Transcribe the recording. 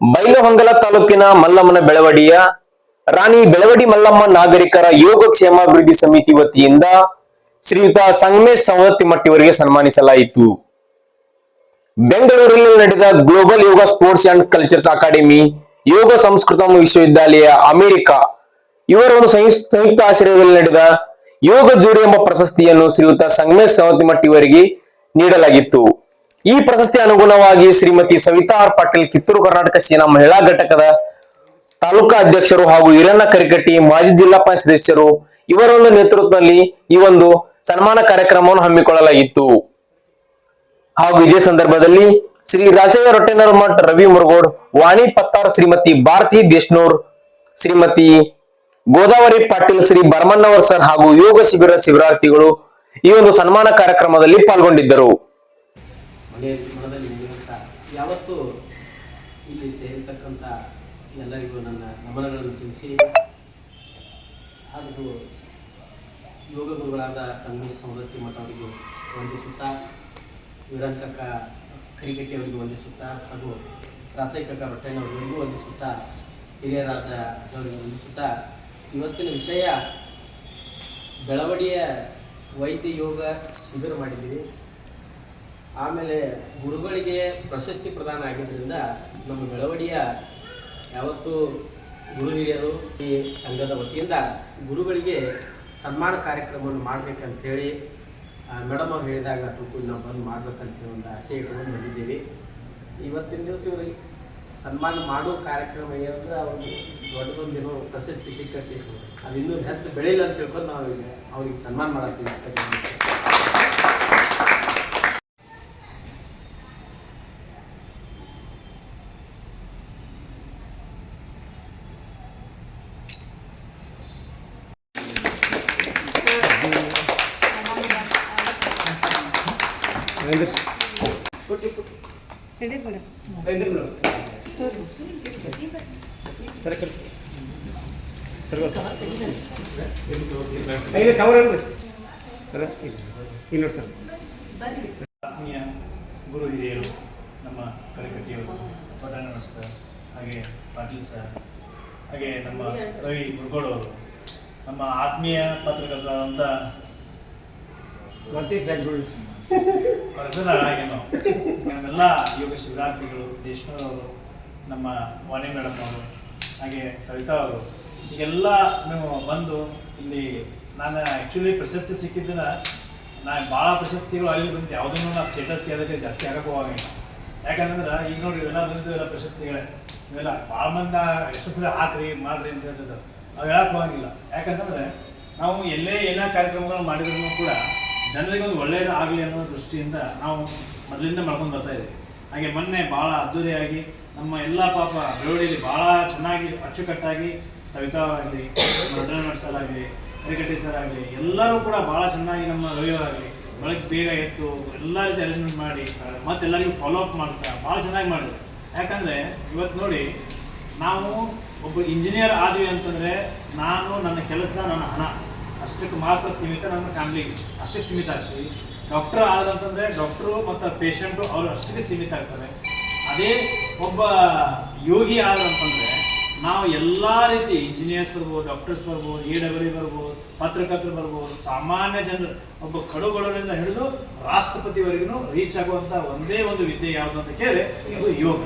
ಬೈಲಹೊಂಗಲ ತಾಲೂಕಿನ ಮಲ್ಲಮ್ಮನ ಬೆಳವಡಿಯ ರಾಣಿ ಬೆಳವಡಿ ಮಲ್ಲಮ್ಮ ನಾಗರಿಕರ ಯೋಗ ಕ್ಷೇಮಾಭಿವೃದ್ಧಿ ಸಮಿತಿ ವತಿಯಿಂದ ಶ್ರೀಯುತ ಸಂಗಮೇಶ್ ಸವತ್ತಿಮಟ್ಟಿಯವರಿಗೆ ಸನ್ಮಾನಿಸಲಾಯಿತು. ಬೆಂಗಳೂರಿನಲ್ಲಿ ನಡೆದ global yoga sports and cultures academy Yoga Samskruta ವಿಶ್ವವಿದ್ಯಾಲಯ ಅಮೆರಿಕ ಇವರ ಒಂದು ಸಂಯುಕ್ತ ಆಶ್ರಯದಲ್ಲಿ ನಡೆದ ಯೋಗ ಜೋರಿ ಎಂಬ ಪ್ರಶಸ್ತಿಯನ್ನು ಶ್ರೀಯುತ ಸಂಗಮೇಶ್ ಸವತಿಮಟ್ಟಿ ಅವರಿಗೆ ನೀಡಲಾಗಿತ್ತು. ಈ ಪ್ರಶಸ್ತಿ ಅನುಗುಣವಾಗಿ ಶ್ರೀಮತಿ ಸವಿತಾ ಆರ್ ಪಾಟೀಲ್ ಕಿತ್ತೂರು ಕರ್ನಾಟಕ ಸೇನಾ ಮಹಿಳಾ ಘಟಕದ ತಾಲೂಕಾ ಅಧ್ಯಕ್ಷರು ಹಾಗೂ ಹಿರಣ್ಣ ಕರಿಕಟ್ಟಿ ಮಾಜಿ ಜಿಲ್ಲಾ ಪಂಚಾಯತ್ ಸದಸ್ಯರು ಇವರೊಂದು ನೇತೃತ್ವದಲ್ಲಿ ಈ ಒಂದು ಸನ್ಮಾನ ಕಾರ್ಯಕ್ರಮವನ್ನು ಹಮ್ಮಿಕೊಳ್ಳಲಾಗಿತ್ತು. ಹಾಗೂ ಇದೇ ಸಂದರ್ಭದಲ್ಲಿ ಶ್ರೀ ರಾಜಯ್ಯ ರೊಟ್ಟೆನರ್ ಮಠ ರವಿ ಮುರುಗೋಡ್, ವಾಣಿ ಪತ್ತಾರ್ ಶ್ರೀಮತಿ ಭಾರತಿ ದೇಶ್ನೂರ್, ಶ್ರೀಮತಿ ಗೋದಾವರಿ ಪಾಟೀಲ್ ಶ್ರೀ ಬರ್ಮನ್ನವರ್ ಸರ್ ಹಾಗೂ ಯೋಗ ಶಿಬಿರ ಶಿಬಿರಾರ್ಥಿಗಳು ಈ ಒಂದು ಸನ್ಮಾನ ಕಾರ್ಯಕ್ರಮದಲ್ಲಿ ಪಾಲ್ಗೊಂಡಿದ್ದರು. ಮನೆಯ ಮನದಲ್ಲಿ ನೆನೆಯುತ್ತಾ ಯಾವತ್ತೂ ಇಲ್ಲಿ ಸೇರಿರ್ತಕ್ಕಂಥ ಎಲ್ಲರಿಗೂ ನನ್ನ ನಮನಗಳನ್ನು ತಿಳಿಸಿ. ಹಾಗೂ ಯೋಗ ಗುರುಗಳಾದ ಸಂಗೀತ ಸಮೃದ್ಧಿ ಮಠ ಅವರಿಗೆ ವಂದಿಸುತ್ತಾ ವೀರನ್ ಕಕ್ಕ ಕರಿಗಟ್ಟಿ ಅವರಿಗೆ ವಂದಿಸುತ್ತಾ, ಹಾಗೂ ರಾಸಾಯನಿಕ ಕಕ್ಕ ರೊಟ್ಟೆನವರಿಗೂ ವಂದಿಸುತ್ತಾ, ಹಿರಿಯರಾದ ಅವರಿಗೆ ವಂದಿಸುತ್ತಾ, ಇವತ್ತಿನ ವಿಷಯ ಬೆಳವಡಿಯ ವೈದ್ಯ ಯೋಗ ಶಿಬಿರ ಮಾಡಿದ್ದೀವಿ. ಆಮೇಲೆ ಗುರುಗಳಿಗೆ ಪ್ರಶಸ್ತಿ ಪ್ರದಾನ ಆಗಿದ್ದರಿಂದ ನಮ್ಮ ಬೆಳವಡಿಯ ಯಾವತ್ತೂ ಗುರು ಹಿರಿಯರು ಈ ಸಂಘದ ವತಿಯಿಂದ ಗುರುಗಳಿಗೆ ಸನ್ಮಾನ ಕಾರ್ಯಕ್ರಮವನ್ನು ಮಾಡಬೇಕಂತೇಳಿ ಮೇಡಮ್ ಅವ್ರು ಹೇಳಿದಾಗ ತುಮಕೂರು ನಾವು ಬಂದು ಮಾಡ್ಬೇಕಂತ ಒಂದು ಆಸೆ ಇಟ್ಕೊಂಡು ಬಂದಿದ್ದೀವಿ. ಇವತ್ತಿನ ದಿವಸ ಇವರಿಗೆ ಸನ್ಮಾನ ಮಾಡೋ ಕಾರ್ಯಕ್ರಮ ಏನಂದ್ರೆ ಅವ್ರಿಗೆ ದೊಡ್ಡದೊಂದೇನೋ ಪ್ರಶಸ್ತಿ ಸಿಕ್ಕತ್ತೆ ಅದು ಇನ್ನೂ ಹೆಚ್ಚು ಬೆಳೆಯಿಲ್ಲ ಅಂತ ತಿಳ್ಕೊಂಡು ನಾವು ಅವ್ರಿಗೆ ಸನ್ಮಾನ ಮಾಡತ್ತೀವಿ ಆತ್ಮೀಯ ಗುರು ಹಿರಿಯರು ನಮ್ಮ ಕಲಿಕಟ್ಟಿಯವರು ಪಟಾಣ ಸರ್ ಹಾಗೆ ಪಾಟೀಲ್ ಸರ್ ಹಾಗೆ ನಮ್ಮ ರವಿ ಮುರುಗೋಡವರು ನಮ್ಮ ಆತ್ಮೀಯ ಪತ್ರಕರ್ತರಾದಂಥ ನಾವು ನಮ್ಮೆಲ್ಲ ಯೋಗ ದೇಶ್ನೂರ್ ಅವರು, ನಮ್ಮ ವಾಣಿ ಮೇಡಮ್ ಅವರು, ಹಾಗೆ ಸವಿತಾ ಅವರು, ಈಗೆಲ್ಲ ನೀವು ಬಂದು ಇಲ್ಲಿ ನಾನು ಆ್ಯಕ್ಚುಲಿ ಪ್ರಶಸ್ತಿ ಸಿಕ್ಕಿದ್ದನ್ನ ನಾನು ಭಾಳ ಪ್ರಶಸ್ತಿಗಳು ಅಲ್ಲಿ ಬಂದು ಯಾವುದನ್ನು ನಾನು ಸ್ಟೇಟಸ್ ಯಾವುದಕ್ಕೆ ಜಾಸ್ತಿ ಆಗಕ್ಕೆ ಯಾಕಂದ್ರೆ ಈಗ ನೋಡಿ ಇವೆಲ್ಲ ಬಂದು ಎಲ್ಲ ಪ್ರಶಸ್ತಿಗಳೇ. ಇವೆಲ್ಲ ಭಾಳ ಮಂದಿ ಎಷ್ಟು ಸಲ ಹಾಕ್ರಿ, ಮಾಡ್ರಿ ಅಂತ ಹೇಳ್ತಿದ್ರು. ಅವು ಹೇಳಕ್ಕೆ ಹೋಗಂಗಿಲ್ಲ. ಯಾಕಂತಂದ್ರೆ ನಾವು ಎಲ್ಲೇ ಏನೇ ಕಾರ್ಯಕ್ರಮಗಳು ಮಾಡಿದ್ರು ಕೂಡ ಜನರಿಗೆ ಒಂದು ಒಳ್ಳೆಯದು ಆಗಲಿ ಅನ್ನೋ ದೃಷ್ಟಿಯಿಂದ ನಾವು ಮೊದಲಿಂದ ಮಾಡ್ಕೊಂಡು ಬರ್ತಾ ಇದ್ದೀವಿ. ಹಾಗೆ ಮೊನ್ನೆ ಭಾಳ ಅದ್ದೂರಿಯಾಗಿ ನಮ್ಮ ಎಲ್ಲ ಪಾಪ ಬೆಳವಡಿಯಲ್ಲಿ ಭಾಳ ಚೆನ್ನಾಗಿ ಅಚ್ಚುಕಟ್ಟಾಗಿ ಸವಿತಾ ಆಗಲಿ ಸರ್ ಆಗಲಿ ಕರಿಕಟ್ಟಿ ಸರ್ ಆಗಲಿ, ಎಲ್ಲರೂ ಕೂಡ ಭಾಳ ಚೆನ್ನಾಗಿ ನಮ್ಮ ರವಿಯವರಾಗಲಿ ಬೆಳಗ್ಗೆ ಬೇಗ ಎತ್ತು ಎಲ್ಲ ರೀತಿ ಅರೇಂಜ್ಮೆಂಟ್ ಮಾಡಿ ಮತ್ತೆ ಎಲ್ಲರಿಗೂ ಫಾಲೋ ಅಪ್ ಮಾಡ್ತಾ ಭಾಳ ಚೆನ್ನಾಗಿ ಮಾಡಿದ್ರು. ಯಾಕಂದರೆ ಇವತ್ತು ನೋಡಿ ನಾವು ಒಬ್ಬ ಇಂಜಿನಿಯರ್ ಆದ್ವಿ ಅಂತಂದರೆ ನಾನು ನನ್ನ ಕೆಲಸ, ನನ್ನ ಹಣ. ಅಷ್ಟಕ್ಕೆ ಮಾತ್ರ ಸೀಮಿತ ನಮ್ಮ ಫ್ಯಾಮಿಲಿಗೆ ಅಷ್ಟೇ ಸೀಮಿತ ಆಗ್ತೀವಿ. ಡಾಕ್ಟರ್ ಆದಂತಂದ್ರೆ ಡಾಕ್ಟ್ರು ಮತ್ತು ಪೇಷಂಟು ಅವರು ಅಷ್ಟಕ್ಕೆ ಸೀಮಿತ ಆಗ್ತಾರೆ. ಅದೇ ಒಬ್ಬ ಯೋಗಿ ಆದಂತಂದ್ರೆ ನಾವು ಎಲ್ಲ ರೀತಿ ಇಂಜಿನಿಯರ್ಸ್ ಬರ್ಬೋದು ಡಾಕ್ಟರ್ಸ್ ಬರ್ಬೋದು ಎ ಡಬ್ಲ್ಯೂ ಬರ್ಬೋದು, ಪತ್ರಕರ್ತರು ಬರ್ಬೋದು, ಸಾಮಾನ್ಯ ಜನರು, ಒಬ್ಬ ಕಡುಗಳಿಂದ ಹಿಡಿದು ರಾಷ್ಟ್ರಪತಿವರೆಗೂ ರೀಚ್ ಆಗುವಂಥ ಒಂದೇ ಒಂದು ವಿದ್ಯೆ ಯಾವುದು ಅಂತ ಕೇಳಿ ಅದು ಯೋಗ.